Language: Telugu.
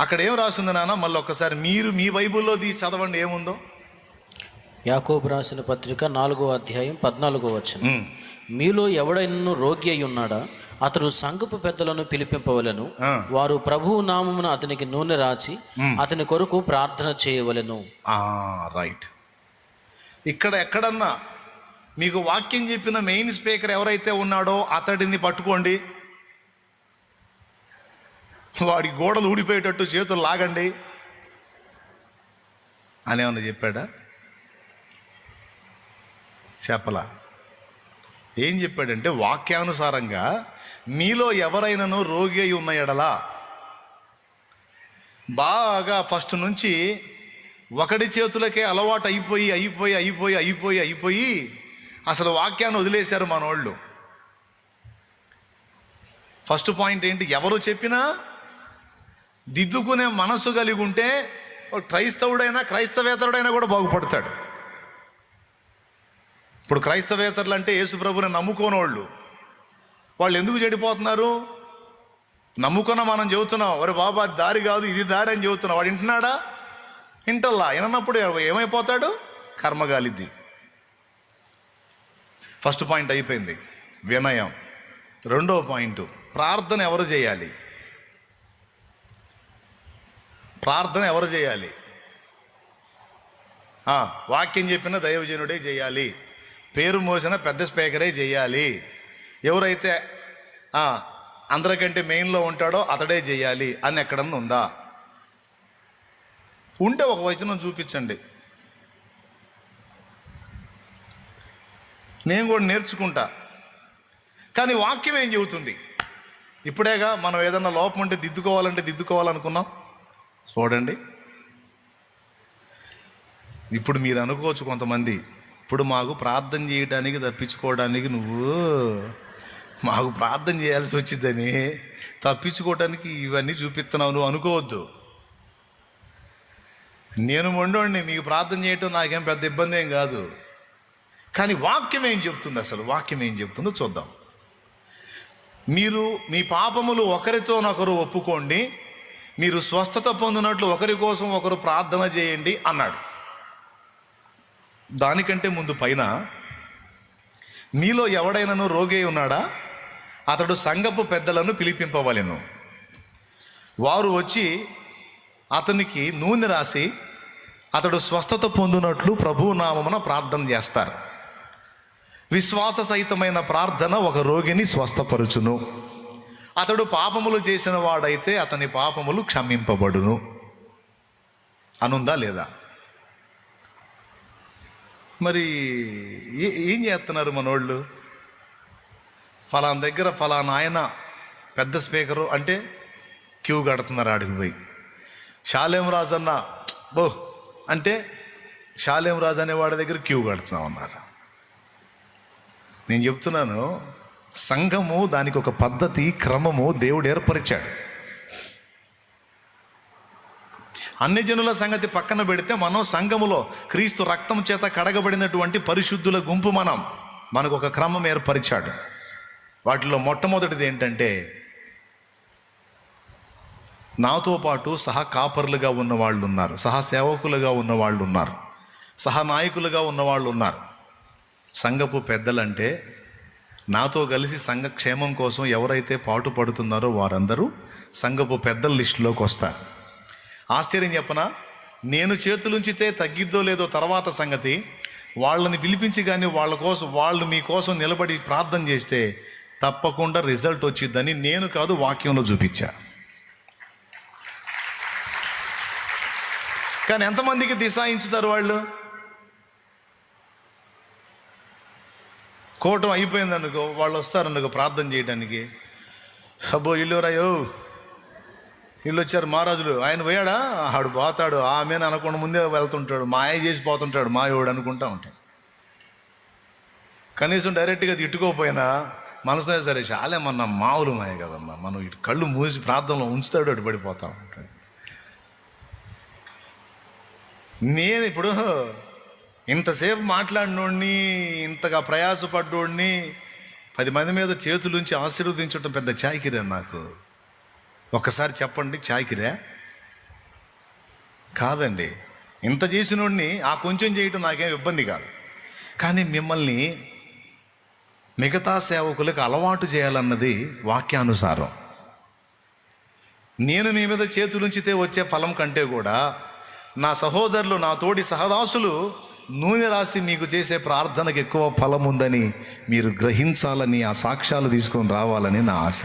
అక్కడ ఏం రాసింది నాన్న? మళ్ళీ ఒక్కసారి మీరు మీ బైబిల్లో తీసి చదవండి ఏముందో? యాకోబు రాసిన పత్రిక నాలుగో అధ్యాయం పద్నాలుగో ఉమ్, మీలో ఎవడైనా రోగి అయి ఉన్నాడా? అతడు సంఘపు పెద్దలను పిలిపింపవలను. వారు ప్రభువు నామమున అతనికి నూనె రాచి అతని కొరకు ప్రార్థన చేయవలెను. ఆ, రైట్. ఇక్కడ ఎక్కడన్నా మీకు వాక్యం చెప్పిన మెయిన్ స్పీకర్ ఎవరైతే ఉన్నాడో అతడిని పట్టుకోండి. వాడి గోడలు ఊడిపోయేటట్టు చేతులు లాగండి అని ఏమన్నా చెప్పాడా? చెప్పలా. ఏం చెప్పాడంటే వాక్యానుసారంగా మీలో ఎవరైనాను రోగి అయి ఉన్న ఎడలా బాగా ఫస్ట్ నుంచి ఒకడి చేతులకే అలవాటు అయిపోయి అయిపోయి అయిపోయి అయిపోయి అయిపోయి అసలు వాక్యాన్ని వదిలేశారు మనోళ్ళు. ఫస్ట్ పాయింట్ ఏంటి? ఎవరు చెప్పినా దిద్దుకునే మనసు కలిగి ఉంటే క్రైస్తవుడైనా క్రైస్తవేతరుడైనా కూడా బాగుపడతాడు. ఇప్పుడు క్రైస్తవేతరులు అంటే యేసు ప్రభుని నమ్ముకోనోళ్ళు. వాళ్ళు ఎందుకు చెడిపోతున్నారు? నమ్ముకున్న మనం చెబుతున్నాం ఒరే బాబా అది దారి కాదు ఇది దారి అని చెబుతున్నాం. వాడు వింటున్నాడా? వింటల్లా. వినప్పుడు ఏమైపోతాడు? కర్మగాలిద్ది ఫస్ట్ పాయింట్ అయిపోయింది. వినయం. రెండో పాయింట్ ప్రార్థన ఎవరు చేయాలి? ప్రార్థన ఎవరు చేయాలి? వాక్యం చెప్పిన దైవజనుడే చేయాలి. పేరు మోసిన పెద్ద స్పీకరే చేయాలి. ఎవరైతే అందరికంటే మెయిన్లో ఉంటాడో అతడే చేయాలి అని ఎక్కడన్నా ఉందా? ఉంటే ఒక వచనం చూపించండి. నేను కూడా నేర్చుకుంటా. కానీ వాక్యం ఏం చెబుతుంది? ఇప్పుడేగా మనం ఏదన్నా లోపం ఉంటే దిద్దుకోవాలంటే దిద్దుకోవాలనుకున్నాం? చూడండి. ఇప్పుడు మీరు అనుకోవచ్చు కొంతమంది ఇప్పుడు మాకు ప్రార్థన చేయడానికి తప్పించుకోవడానికి నువ్వు మాకు ప్రార్థన చేయాల్సి వచ్చిందని తప్పించుకోవడానికి ఇవన్నీ చూపిస్తున్నావు నువ్వు అనుకోవద్దు. నేను మొండోండి మీకు ప్రార్థన చేయటం నాకేం పెద్ద ఇబ్బంది ఏం కాదు. కానీ వాక్యం ఏం చెప్తుంది అసలు? వాక్యం ఏం చెప్తుందో చూద్దాం. మీరు మీ పాపములు ఒకరితోనొకరు ఒప్పుకోండి మీరు స్వస్థత పొందినట్లు ఒకరి కోసం ఒకరు ప్రార్థన చేయండి అన్నాడు. దానికంటే ముందు పైన మీలో ఎవడైనాను రోగి ఉన్నాడా? అతడు సంగపు పెద్దలను పిలిపింపవలను. వారు వచ్చి అతనికి నూనె రాసి అతడు స్వస్థత పొందినట్లు ప్రభు నామమున ప్రార్థన చేస్తారు. విశ్వాస సహితమైన ప్రార్థన ఒక రోగిని స్వస్థపరుచును. అతడు పాపములు చేసిన వాడైతే అతని పాపములు క్షమింపబడును. అనుందా లేదా? మరి ఏం చేస్తున్నారు మనోళ్ళు? ఫలానా దగ్గర ఫలానా ఆయన పెద్ద స్పీకరు అంటే క్యూ కడుతున్నారు ఆడికి పోయి. షాలేం రాజు అన్న బో అంటే షాలేం రాజు అనే వాడి దగ్గర క్యూ కడుతున్నాం అన్నారు నేను చెప్తున్నాను సంఘము దానికి ఒక పద్ధతి క్రమము దేవుడు ఏర్పరిచాడు. అన్ని జనుల సంగతి పక్కన పెడితే మనం సంఘములో క్రీస్తు రక్తం చేత కడగబడినటువంటి పరిశుద్ధుల గుంపు మనం మనకు ఒక క్రమం ఏర్పరిచాడు. వాటిలో మొట్టమొదటిది ఏంటంటే నాతో పాటు సహ కాపర్లుగా ఉన్న వాళ్ళు ఉన్నారు సహ సేవకులుగా ఉన్న వాళ్ళు ఉన్నారు సహ నాయకులుగా ఉన్న వాళ్ళు ఉన్నారు సంఘపు పెద్దలంటే నాతో కలిసి సంఘ క్షేమం కోసం ఎవరైతే పాటు పడుతున్నారో వారందరూ సంఘపు పెద్దల లిస్టులోకి వస్తారు. ఆశ్చర్యం చెప్పనా? నేను చేతులుంచితే తగ్గిద్దో లేదో తర్వాత సంగతి. వాళ్ళని పిలిపించి కానీ వాళ్ళ కోసం వాళ్ళు మీకోసం నిలబడి ప్రార్థన చేస్తే తప్పకుండా రిజల్ట్ వచ్చిద్దని నేను కాదు వాక్యంలో చూపించా. కానీ ఎంతమందికి దిశాయించుతారు వాళ్ళు? కోటం అయిపోయింది అనుకో వాళ్ళు వస్తారనుకో ప్రార్థన చేయడానికి సబ్బో ఇల్లు రాయో. ఇల్లు వచ్చారు మహారాజులు. ఆయన పోయాడా? ఆడు పోతాడు. ఆమె అనకుండా ముందే వెళ్తుంటాడు. మాయ చేసి పోతుంటాడు. మాయోడు అనుకుంటా ఉంటాడు. కనీసం డైరెక్ట్గా తిట్టుకోకపోయినా మనసులో సరే చాలే మన మామూలు మాయ కదమ్మా. మనం ఇటు కళ్ళు మూసి ప్రార్థనలో ఉంచుతాడు అటు పడిపోతా ఉంటాడు. నేను ఇప్పుడు ఇంతసేపు మాట్లాడినోడిని ఇంతగా ప్రయాసపడ్డోడిని పది మంది మీద చేతులుంచి ఆశీర్వదించడం పెద్ద చాకిరే నాకు. ఒక్కసారి చెప్పండి చాకిరే? కాదండి. ఇంత చేసినోడిని ఆ కొంచెం చేయటం నాకేం ఇబ్బంది కాదు. కానీ మిమ్మల్ని మిగతా సేవకులకు అలవాటు చేయాలన్నది వాక్యానుసారం. నేను మీ మీద చేతులుంచితే వచ్చే ఫలం కంటే కూడా నా సహోదరులు నా తోటి సహదాసులు నూనె రాసి మీకు చేసే ప్రార్థనకు ఎక్కువ ఫలం ఉందని మీరు గ్రహించాలని ఆ సాక్ష్యాలు తీసుకొని రావాలని నా ఆశ.